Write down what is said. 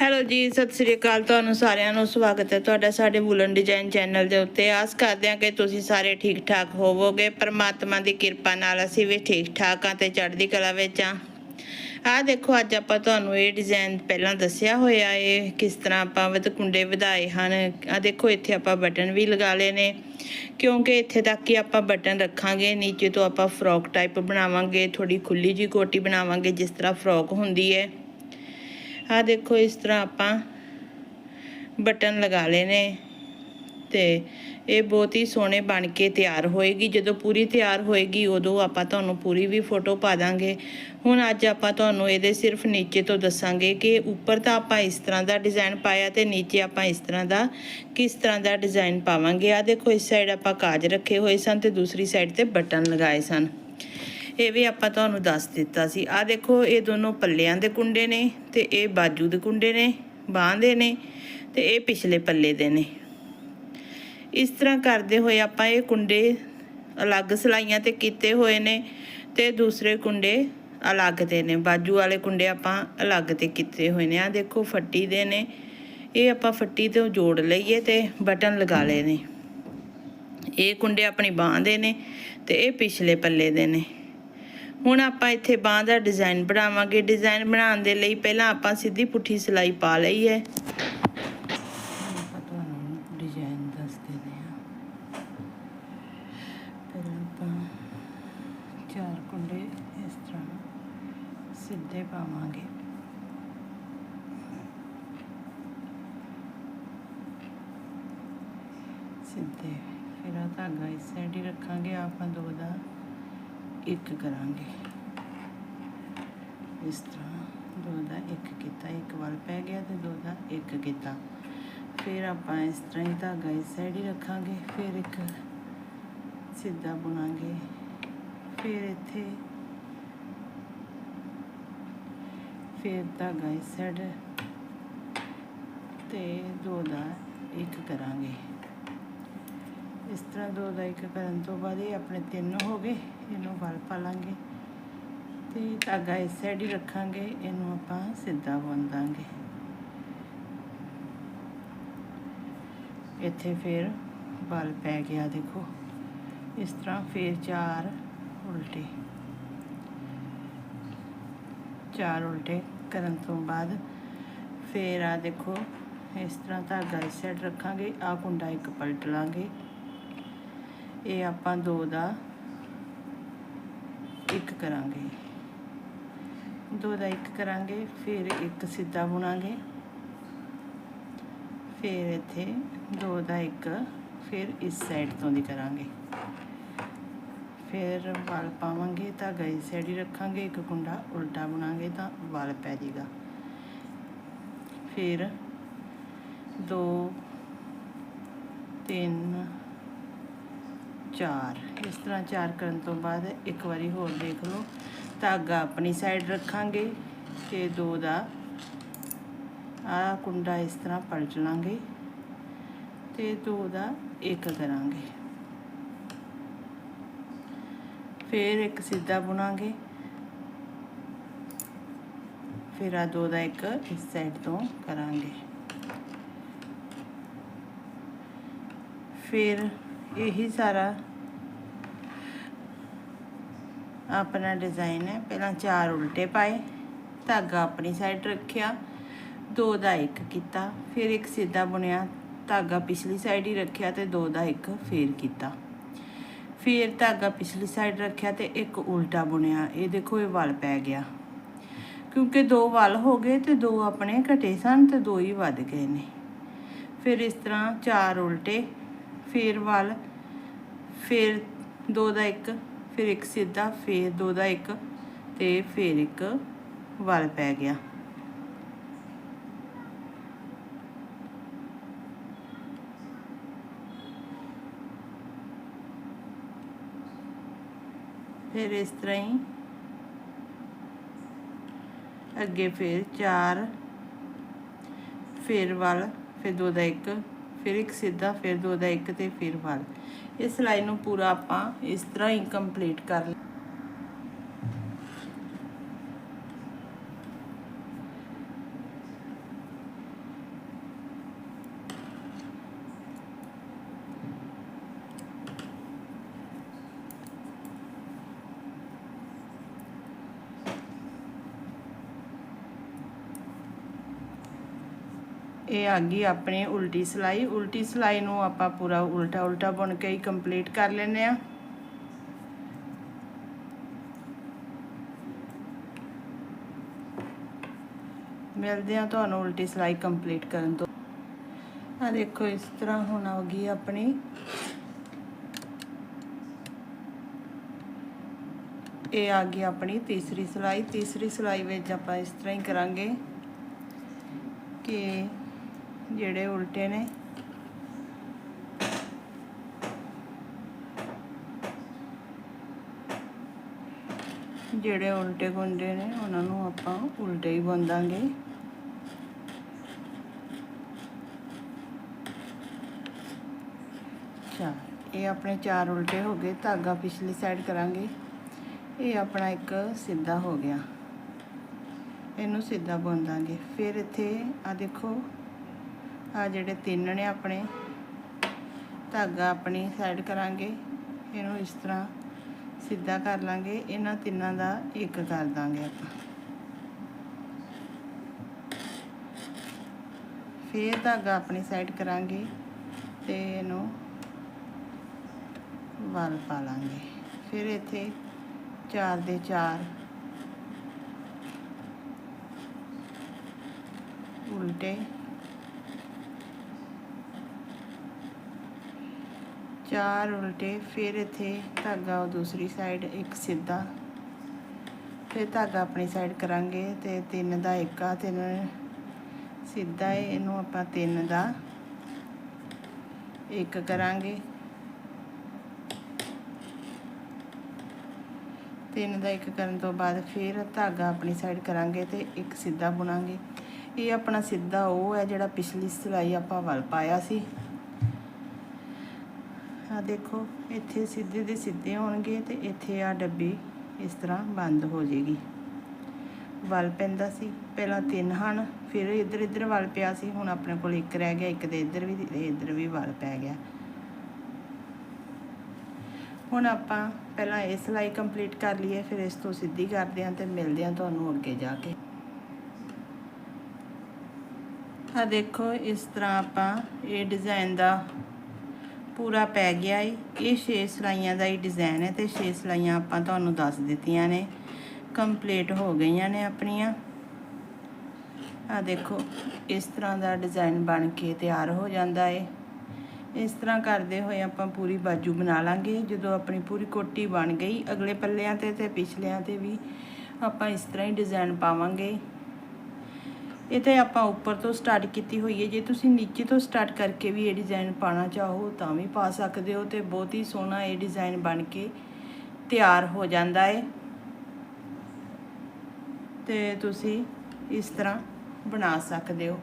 Hello ਜੀ, ਸਤਿ ਸ੍ਰੀ ਅਕਾਲ ਤੁਹਾਨੂੰ ਸਾਰਿਆਂ ਨੂੰ, ਸਵਾਗਤ ਹੈ ਤੁਹਾਡਾ ਸਾਡੇ ਵੂਲਨ ਡਿਜ਼ਾਈਨ ਚੈਨਲ ਦੇ ਉੱਤੇ। ਆਸ ਕਰਦੇ ਹਾਂ ਕਿ ਤੁਸੀਂ ਸਾਰੇ ਠੀਕ ਠਾਕ ਹੋਵੋਗੇ, ਪਰਮਾਤਮਾ ਦੀ ਕਿਰਪਾ ਨਾਲ ਅਸੀਂ ਵੀ ਠੀਕ ਠਾਕ ਹਾਂ ਤੇ ਚੜ੍ਹਦੀ ਕਲਾ ਵਿੱਚ ਹਾਂ। ਆਹ ਦੇਖੋ, ਅੱਜ ਆਪਾਂ ਤੁਹਾਨੂੰ ਇਹ ਡਿਜ਼ਾਈਨ ਪਹਿਲਾਂ ਦੱਸਿਆ ਹੋਇਆ ਏ, ਕਿਸ ਤਰ੍ਹਾਂ ਆਪਾਂ ਵਧ ਕੁੰਡੇ ਵਧਾਏ ਹਨ। ਆ ਦੇਖੋ, ਇੱਥੇ ਆਪਾਂ ਬਟਨ ਵੀ ਲਗਾ ਲਏ ਨੇ, ਕਿਉਂਕਿ ਇੱਥੇ ਤੱਕ ਹੀ ਆਪਾਂ ਬਟਨ ਰੱਖਾਂਗੇ, ਨੀਚੇ ਤੋਂ ਆਪਾਂ ਫਰੋਕ ਟਾਈਪ ਬਣਾਵਾਂਗੇ ਥੋੜੀ ਖੁੱਲੀ ਜੀ ਕੋਟੀ ਬਣਾਵਾਂਗੇ, ਜਿਸ ਤਰ੍ਹਾਂ ਫਰੋਕ ਹੁੰਦੀ ਹੈ। ਆ ਦੇਖੋ ਇਸ ਤਰ੍ਹਾਂ ਆਪਾਂ ਬਟਨ ਲਗਾ ਲਏ ਨੇ ਤੇ ਇਹ ਬਹੁਤ ਹੀ ਸੋਹਣੇ ਬਣ ਕੇ ਤਿਆਰ ਹੋਏਗੀ। ਜਦੋਂ ਪੂਰੀ ਤਿਆਰ ਹੋਏਗੀ, ਉਦੋਂ ਆਪਾਂ ਤੁਹਾਨੂੰ ਪੂਰੀ ਵੀ ਫੋਟੋ ਪਾ ਦਾਂਗੇ। ਹੁਣ ਅੱਜ ਆਪਾਂ ਤੁਹਾਨੂੰ ਇਹਦੇ ਸਿਰਫ ਨੀਚੇ ਤੋਂ ਦੱਸਾਂਗੇ ਕਿ ਉੱਪਰ ਤਾਂ ਆਪਾਂ ਇਸ ਤਰ੍ਹਾਂ ਦਾ ਡਿਜ਼ਾਈਨ ਪਾਇਆ ਤੇ ਨੀਚੇ ਆਪਾਂ ਇਸ ਤਰ੍ਹਾਂ ਦਾ ਕਿਸ ਤਰ੍ਹਾਂ ਦਾ ਡਿਜ਼ਾਈਨ ਪਾਵਾਂਗੇ। ਆ ਦੇਖੋ, ਇਸ ਸਾਈਡ ਆਪਾਂ ਕਾਜ ਰੱਖੇ ਹੋਏ ਸਨ ਤੇ ਦੂਸਰੀ ਸਾਈਡ ਤੇ ਬਟਨ ਲਗਾਏ ਸਨ। ਇਹ ਵੀ ਆਪਾਂ ਤੁਹਾਨੂੰ ਦੱਸ ਦਿੱਤਾ ਸੀ। ਆ ਦੇਖੋ, ਇਹ ਦੋਨੋਂ ਪੱਲਿਆਂ ਦੇ ਕੁੰਡੇ ਨੇ ਤੇ ਇਹ ਬਾਜੂ ਦੇ ਕੁੰਡੇ ਨੇ, ਬਾਹਾਂ ਦੇ ਨੇ ਤੇ ਇਹ ਪਿਛਲੇ ਪੱਲੇ ਦੇ ਨੇ। ਇਸ ਤਰ੍ਹਾਂ ਕਰਦੇ ਹੋਏ ਆਪਾਂ ਇਹ ਕੁੰਡੇ ਅਲੱਗ ਸਲਾਈਆਂ ਤੇ ਕੀਤੇ ਹੋਏ ਨੇ ਤੇ ਦੂਸਰੇ ਕੁੰਡੇ ਅਲੱਗ ਦੇ ਨੇ। ਬਾਜੂ ਵਾਲੇ ਕੁੰਡੇ ਆਪਾਂ ਅਲੱਗ ਤੇ ਕੀਤੇ ਹੋਏ ਨੇ। ਆ ਦੇਖੋ, ਫੱਟੀ ਦੇ ਨੇ। ਇਹ ਆਪਾਂ ਫੱਟੀ ਤੋਂ ਜੋੜ ਲਈਏ ਤੇ ਬਟਨ ਲਗਾ ਲਏ ਨੇ। ਇਹ ਕੁੰਡੇ ਆਪਣੀ ਬਾਹ ਦੇ ਨੇ ਤੇ ਇਹ ਪਿਛਲੇ ਪੱਲੇ ਦੇ ਨੇ। ਹੁਣ ਆਪਾਂ ਇੱਥੇ ਬਾਹ ਦਾ ਡਿਜ਼ਾਈਨ ਬਣਾਵਾਂਗੇ। ਡਿਜ਼ਾਈਨ ਬਣਾਉਣ ਦੇ ਲਈ ਪਹਿਲਾਂ ਆਪਾਂ ਸਿੱਧੀ ਪੁੱਠੀ ਸਿਲਾਈ ਪਾ ਲਈ ਹੈ। ਤੁਹਾਨੂੰ ਡਿਜ਼ਾਈਨ ਦੱਸ ਦਿੰਦੇ ਹਾਂ। ਚਾਰ ਕੁੰਡੇ ਇਸ ਤਰ੍ਹਾਂ ਸਿੱਧੇ ਪਾਵਾਂਗੇ। ਸਿੱਧੇ। ਫਿਰ ਆ ਧਾਗਾ ਇਸ ਸਾਈਡ ਹੀ ਰੱਖਾਂਗੇ। ਆਪਾਂ ਦੋ ਦਾ ਇੱਕ ਕਰਾਂਗੇ। ਇਸ ਤਰ੍ਹਾਂ ਦੋ ਦਾ ਇੱਕ ਕੀਤਾ, ਇੱਕ ਵੱਲ ਪੈ ਗਿਆ ਤੇ ਦੋ ਦਾ ਇੱਕ ਕੀਤਾ। ਫਿਰ ਆਪਾਂ ਇਸ ਤਰ੍ਹਾਂ ਹੀ ਧਾਗਾ ਇਸ ਸਾਈਡ ਹੀ ਰੱਖਾਂਗੇ, ਫਿਰ ਇੱਕ ਸਿੱਧਾ ਬੁਣਾਂਗੇ। ਫਿਰ ਇੱਥੇ ਫਿਰ ਧਾਗਾ ਇਸ ਸਾਈਡ ਤੇ ਦੋ ਦਾ ਇੱਕ ਕਰਾਂਗੇ। ਇਸ ਤਰ੍ਹਾਂ ਦੋ ਦਾ ਇੱਕ ਕਰਨ ਤੋਂ ਬਾਅਦ ਇਹ ਆਪਣੇ ਤਿੰਨ ਹੋ ਗਏ, ਇਹਨੂੰ ਵਲ ਪਾ ਲਾਂਗੇ ਤੇ ਧਾਗਾ ਇਸ ਸਾਈਡ ਹੀ ਰੱਖਾਂਗੇ, ਇਹਨੂੰ ਆਪਾਂ ਸਿੱਧਾ ਬੁਣ ਦਾਂਗੇ। ਇੱਥੇ ਫਿਰ ਬਲ ਪੈ ਗਿਆ ਦੇਖੋ, ਇਸ ਤਰ੍ਹਾਂ ਫਿਰ ਚਾਰ ਉਲਟੇ। ਚਾਰ ਉਲਟੇ ਕਰਨ ਤੋਂ ਬਾਅਦ ਫਿਰ ਆ ਦੇਖੋ, ਇਸ ਤਰ੍ਹਾਂ ਧਾਗਾ ਇਸ ਸਾਈਡ ਰੱਖਾਂਗੇ ਆ ਕੁੰਡਾ ਇੱਕ ਪਲਟ ਲਾਂਗੇ। ਇਹ ਆਪਾਂ ਦੋ ਦਾ ਇੱਕ ਕਰਾਂਗੇ। ਦੋ ਦਾ ਇੱਕ ਕਰਾਂਗੇ, ਫਿਰ ਇੱਕ ਸਿੱਧਾ ਬੁਣਾਂਗੇ। ਫਿਰ ਇੱਥੇ ਦੋ ਦਾ ਇੱਕ, ਫਿਰ ਇਸ ਸਾਈਡ ਤੋਂ ਦੀ ਕਰਾਂਗੇ। ਫਿਰ ਵਲ ਪਾਵਾਂਗੇ ਤਾਂ ਗਈ ਸਾਈਡ ਹੀ ਰੱਖਾਂਗੇ, ਇੱਕ ਕੁੰਡਾ ਉਲਟਾ ਬੁਣਾਂਗੇ ਤਾਂ ਵਲ ਪੈ ਜਾਏਗਾ ਫਿਰ ਦੋ, ਤਿੰਨ ਚਾਰ। ਇਸ ਤਰ੍ਹਾਂ ਚਾਰ ਕਰਨ ਤੋਂ ਬਾਅਦ ਇੱਕ ਵਾਰੀ ਹੋਰ ਦੇਖ ਲਓ। ਧਾਗਾ ਆਪਣੀ ਸਾਈਡ ਰੱਖਾਂਗੇ ਤੇ ਦੋ ਦਾ ਆ ਕੁੰਡਾ ਇਸ ਤਰ੍ਹਾਂ ਪਲਟ ਲਾਂਗੇ ਤੇ ਦੋ ਦਾ ਇੱਕ ਕਰਾਂਗੇ। ਫਿਰ ਇੱਕ ਸਿੱਧਾ ਬੁਣਾਂਗੇ। ਫਿਰ ਆ ਦੋ ਦਾ ਇੱਕ ਇਸ ਸਾਈਡ ਤੋਂ ਕਰਾਂਗੇ। ਫਿਰ ਇਹੀ ਸਾਰਾ ਆਪਣਾ ਡਿਜ਼ਾਈਨ ਹੈ। ਪਹਿਲਾਂ ਚਾਰ ਉਲਟੇ ਪਾਏ, ਧਾਗਾ ਆਪਣੀ ਸਾਈਡ ਰੱਖਿਆ, ਦੋ ਦਾ ਇੱਕ ਕੀਤਾ, ਫਿਰ ਇੱਕ ਸਿੱਧਾ ਬੁਣਿਆ, ਧਾਗਾ ਪਿਛਲੀ ਸਾਈਡ ਹੀ ਰੱਖਿਆ ਤੇ ਦੋ ਦਾ ਇੱਕ ਫੇਰ ਕੀਤਾ। ਫਿਰ ਧਾਗਾ ਪਿਛਲੀ ਸਾਈਡ ਰੱਖਿਆ ਤੇ ਇੱਕ ਉਲਟਾ ਬੁਣਿਆ। ਇਹ ਦੇਖੋ, ਇਹ ਵਲ ਪੈ ਗਿਆ। ਕਿਉਂਕਿ ਦੋ ਵਲ ਹੋ ਗਏ ਤੇ ਦੋ ਆਪਣੇ ਘਟੇ ਸਨ ਤੇ ਦੋ ਹੀ ਵੱਧ ਗਏ ਨੇ। ਫਿਰ ਇਸ ਤਰ੍ਹਾਂ ਚਾਰ ਉਲਟੇ ਫਿਰ ਵੱਲ, ਫਿਰ ਦੋ ਦਾ ਇੱਕ, ਫਿਰ ਇੱਕ ਸਿੱਧਾ, ਫਿਰ ਦੋ ਦਾ ਇੱਕ ਤੇ ਫੇਰ ਇੱਕ ਵੱਲ ਪੈ ਗਿਆ। ਫਿਰ ਇਸ ਤਰ੍ਹਾਂ ਹੀ ਅੱਗੇ ਫਿਰ ਚਾਰ, ਫਿਰ ਵੱਲ, ਫਿਰ ਦੋ ਦਾ ਇੱਕ ਫਿਰ ਇੱਕ ਸਿੱਧਾ, ਫਿਰ ਦੋ ਦਾ, ਇੱਕ ਤੇ ਫਿਰ ਵਲ ਇਹ ਸਿਲਾਈ ਨੂੰ ਪੂਰਾ ਆਪਾਂ ਇਸ ਤਰ੍ਹਾਂ ਹੀ ਕੰਪਲੀਟ ਕਰ ਲਿਆ ਇਹ ਆ ਗਈ ਆਪਣੀ ਉਲਟੀ ਸਲਾਈ। ਉਲਟੀ ਸਲਾਈ ਨੂੰ ਆਪਾਂ ਪੂਰਾ ਉਲਟਾ ਉਲਟਾ ਬੁਣ ਕੇ ਹੀ ਕੰਪਲੀਟ ਕਰ ਲੈਨੇ ਆ ਮਿਲਦੇ ਆ ਤੁਹਾਨੂੰ ਉਲਟੀ ਸਲਾਈ ਕੰਪਲੀਟ ਕਰਨ ਤੋਂ। ਆ ਦੇਖੋ ਇਸ ਤਰ੍ਹਾਂ ਹੁਣ ਆ ਗਈ ਆਪਣੀ। ਇਹ ਆ ਗਈ ਆਪਣੀ ਤੀਸਰੀ ਸਲਾਈ। ਤੀਸਰੀ ਸਲਾਈ ਵਿੱਚ ਆਪਾਂ ਇਸ ਤਰ੍ਹਾਂ ਹੀ ਕਰਾਂਗੇ ਕਿ ਜਿਹੜੇ ਉਲਟੇ ਨੇ। ਜਿਹੜੇ ਉਲਟੇ ਗੁੰਡੇ ਨੇ, ਉਹਨਾਂ ਨੂੰ ਆਪਾਂ ਉਲਟੇ ਹੀ ਬੁੰਦਾਂਗੇ ਅੱਛਾ, ਇਹ ਆਪਣੇ ਚਾਰ ਉਲਟੇ ਹੋ ਗਏ, ਧਾਗਾ ਪਿਛਲੀ ਸਾਈਡ ਕਰਾਂਗੇ। ਇਹ ਆਪਣਾ ਇੱਕ ਸਿੱਧਾ ਹੋ ਗਿਆ। ਇਹਨੂੰ ਸਿੱਧਾ ਬੁੰਦਾਂਗੇ ਫਿਰ ਇੱਥੇ ਆ ਦੇਖੋ ਆ ਜਿਹੜੇ ਤਿੰਨ ਨੇ ਆਪਣੇ, ਧਾਗਾ ਆਪਣੀ ਸਾਈਡ ਕਰਾਂਗੇ, ਇਹਨੂੰ ਇਸ ਤਰ੍ਹਾਂ ਸਿੱਧਾ ਕਰ ਲਾਂਗੇ, ਇਹਨਾਂ ਤਿੰਨਾਂ ਦਾ ਇੱਕ ਕਰ ਦਾਂਗੇ ਆਪਾਂ। ਫਿਰ ਧਾਗਾ ਆਪਣੀ ਸਾਈਡ ਕਰਾਂਗੇ ਤੇ ਇਹਨੂੰ ਵਲ ਪਾ ਲਾਂਗੇ। ਫਿਰ ਇੱਥੇ ਚਾਰ ਦੇ ਚਾਰ ਉਲਟੇ ਚਾਰ ਉਲਟੇ, ਫਿਰ ਇੱਥੇ ਧਾਗਾ, ਉਹ ਦੂਸਰੀ ਸਾਈਡ ਇੱਕ ਸਿੱਧਾ। ਫਿਰ ਧਾਗਾ ਆਪਣੀ ਸਾਈਡ ਕਰਾਂਗੇ ਤੇ ਤਿੰਨ ਦਾ ਇੱਕ ਆ, ਤਿੰਨ ਸਿੱਧਾ ਹੈ ਇਹਨੂੰ ਆਪਾਂ ਤਿੰਨ ਦਾ ਇੱਕ ਕਰਾਂਗੇ। ਤਿੰਨ ਦਾ ਇੱਕ ਕਰਨ ਤੋਂ ਬਾਅਦ ਫਿਰ ਧਾਗਾ ਆਪਣੀ ਸਾਈਡ ਕਰਾਂਗੇ ਤੇ ਇੱਕ ਸਿੱਧਾ ਬੁਣਾਂਗੇ। ਇਹ ਆਪਣਾ ਸਿੱਧਾ ਉਹ ਹੈ ਜਿਹੜਾ ਪਿਛਲੀ ਸਿਲਾਈ ਆਪਾਂ ਵੱਲ ਪਾਇਆ ਸੀ। ਆ ਦੇਖੋ, ਇੱਥੇ ਸਿੱਧੇ ਦੇ ਸਿੱਧੇ ਹੋਣਗੇ ਤੇ ਇੱਥੇ ਆ ਡੱਬੀ ਇਸ ਤਰ੍ਹਾਂ ਬੰਦ ਹੋ ਜੇਗੀ ਵੱਲ ਪੈਂਦਾ ਸੀ, ਪਹਿਲਾਂ ਤਿੰਨ ਹਨ, ਫਿਰ ਇੱਧਰ ਇੱਧਰ ਵੱਲ ਪਿਆ ਸੀ, ਹੁਣ ਆਪਣੇ ਕੋਲ ਇੱਕ ਰਹਿ ਗਿਆ, ਇੱਕ ਦੇ ਇੱਧਰ ਵੀ ਇੱਧਰ ਵੀ ਵੱਲ ਪੈ ਗਿਆ। ਹੁਣ ਆਪਾਂ ਪਹਿਲਾਂ ਇਹ ਸਿਲਾਈ ਕੰਪਲੀਟ ਕਰ ਲਈਏ, ਫਿਰ ਇਸ ਤੋਂ ਸਿੱਧੀ ਕਰਦੇ ਹਾਂ ਤੇ ਮਿਲਦੇ ਹਾਂ ਤੁਹਾਨੂੰ ਅੱਗੇ ਜਾ ਕੇ। ਆ ਦੇਖੋ, ਇਸ ਤਰ੍ਹਾਂ ਆਪਾਂ ਇਹ ਡਿਜ਼ਾਈਨ ਦਾ ਪੂਰਾ ਪੈ ਗਿਆ ਏ। ਇਹ 6 ਸਲਾਈਆਂ ਦਾ ਹੀ ਡਿਜ਼ਾਈਨ ਹੈ ਤੇ 6 ਸਲਾਈਆਂ ਆਪਾਂ ਤੁਹਾਨੂੰ ਦੱਸ ਦਿੱਤੀਆਂ ਨੇ। ਕੰਪਲੀਟ ਹੋ ਗਈਆਂ ਨੇ ਆਪਣੀਆਂ। ਆ ਦੇਖੋ, ਇਸ ਤਰ੍ਹਾਂ ਦਾ ਡਿਜ਼ਾਈਨ ਬਣ ਕੇ ਤਿਆਰ ਹੋ ਜਾਂਦਾ ਏ। ਇਸ ਤਰ੍ਹਾਂ ਕਰਦੇ ਹੋਏ ਆਪਾਂ ਪੂਰੀ ਬਾਜੂ ਬਣਾ ਲਾਂਗੇ। ਜਦੋਂ ਆਪਣੀ ਪੂਰੀ ਕੋਟੀ ਬਣ ਗਈ, ਅਗਲੇ ਪੱਲਿਆਂ ਤੇ ਤੇ ਪਿਛਲਿਆਂ ਤੇ ਵੀ ਆਪਾਂ ਇਸ ਤਰ੍ਹਾਂ ਹੀ ਡਿਜ਼ਾਈਨ ਪਾਵਾਂਗੇ। ਇਹ ਤਾਂ ਆਪਾਂ ਉੱਪਰ ਤੋਂ ਸਟਾਰਟ ਕੀਤੀ ਹੋਈ ਹੈ। ਜੇ ਤੁਸੀਂ ਨੀਚੇ ਤੋਂ ਸਟਾਰਟ ਕਰਕੇ ਵੀ ਇਹ ਡਿਜ਼ਾਈਨ ਪਾਣਾ ਚਾਹੋ, ਤਾਂ ਵੀ ਪਾ ਸਕਦੇ ਹੋ ਤੇ ਬਹੁਤ ਹੀ ਸੋਹਣਾ ਇਹ ਡਿਜ਼ਾਈਨ ਬਣ ਕੇ ਤਿਆਰ ਹੋ ਜਾਂਦਾ ਹੈ। ਤੇ ਤੁਸੀਂ ਇਸ ਤਰ੍ਹਾਂ ਬਣਾ ਸਕਦੇ ਹੋ।